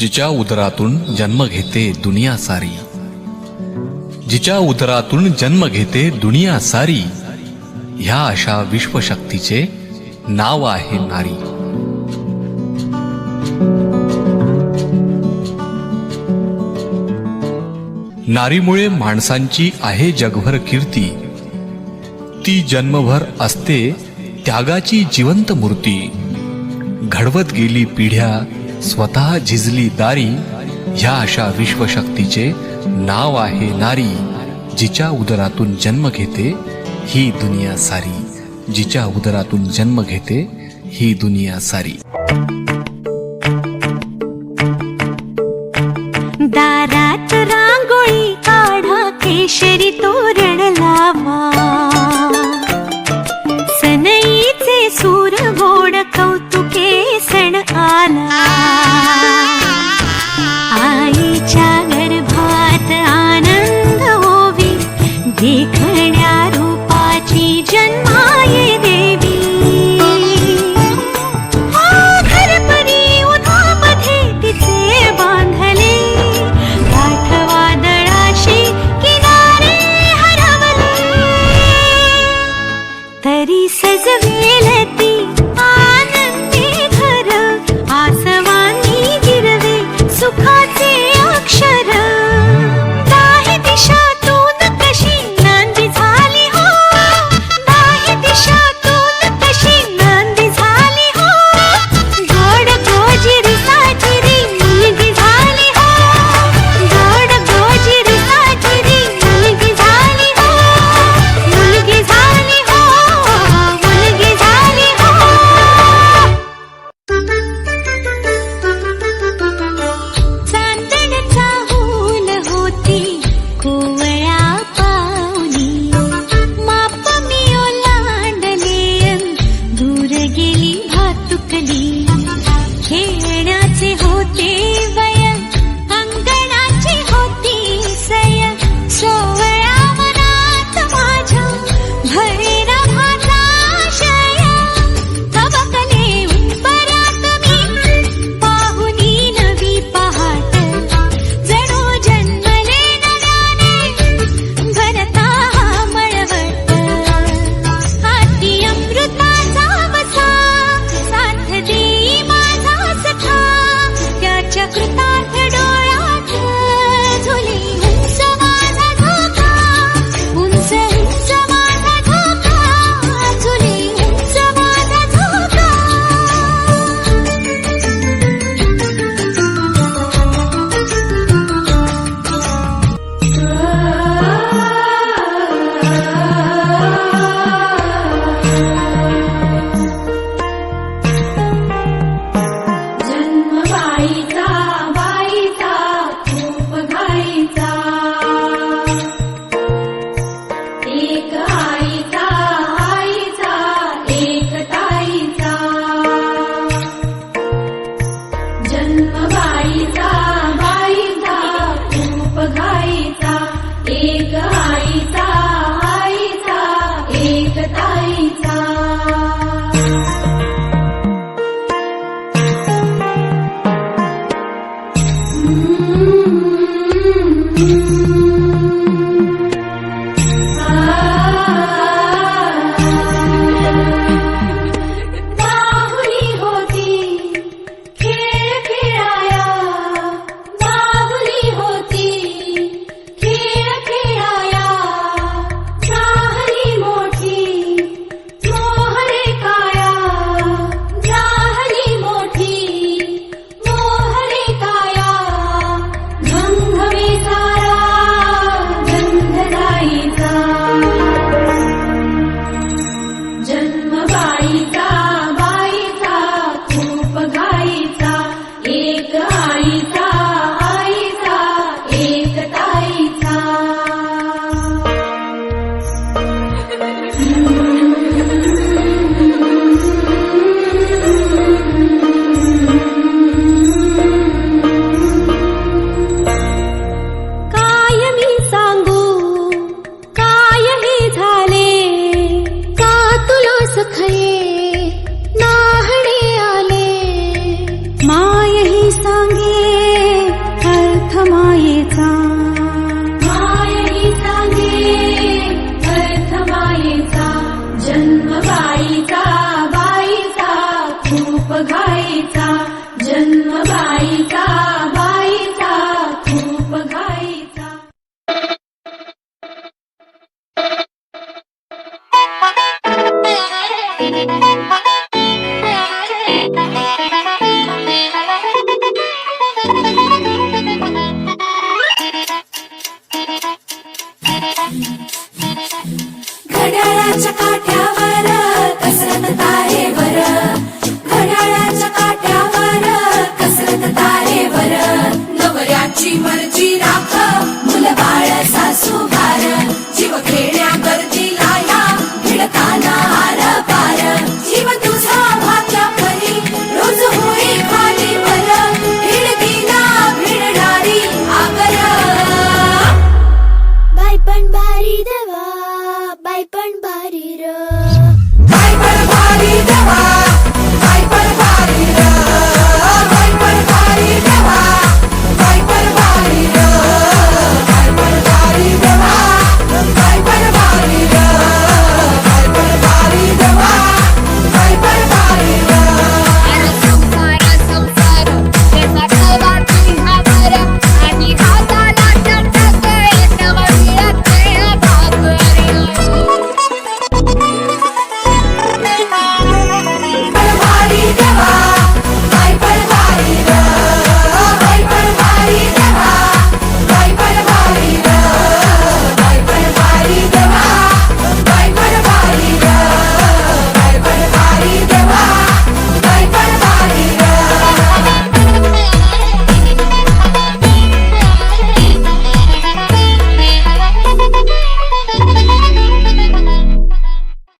जिच्या उदरातून जन्म घेते दुनिया सारी. जिच्या उदरातून जन्म घेते दुनिया सारी ह्या अशा विश्वशक्तीचे नाव आहे नारी. नारीमुळे माणसांची आहे जगभर कीर्ती. ती जन्मभर असते त्यागाची जिवंत मूर्ती. घडवत गेली पिढ्या स्वतः झिजली दारी ह्या अशा विश्वशक्तीचे नाव आहे नारी जिच्या उदरातून जन्म घेते ही दुनिया सारी. जिच्या उदरातून जन्म घेते ही दुनिया सारी. दारात रांगोळी काढा केशरी तोरण लावा. 你斟满一 घड्याळाच्या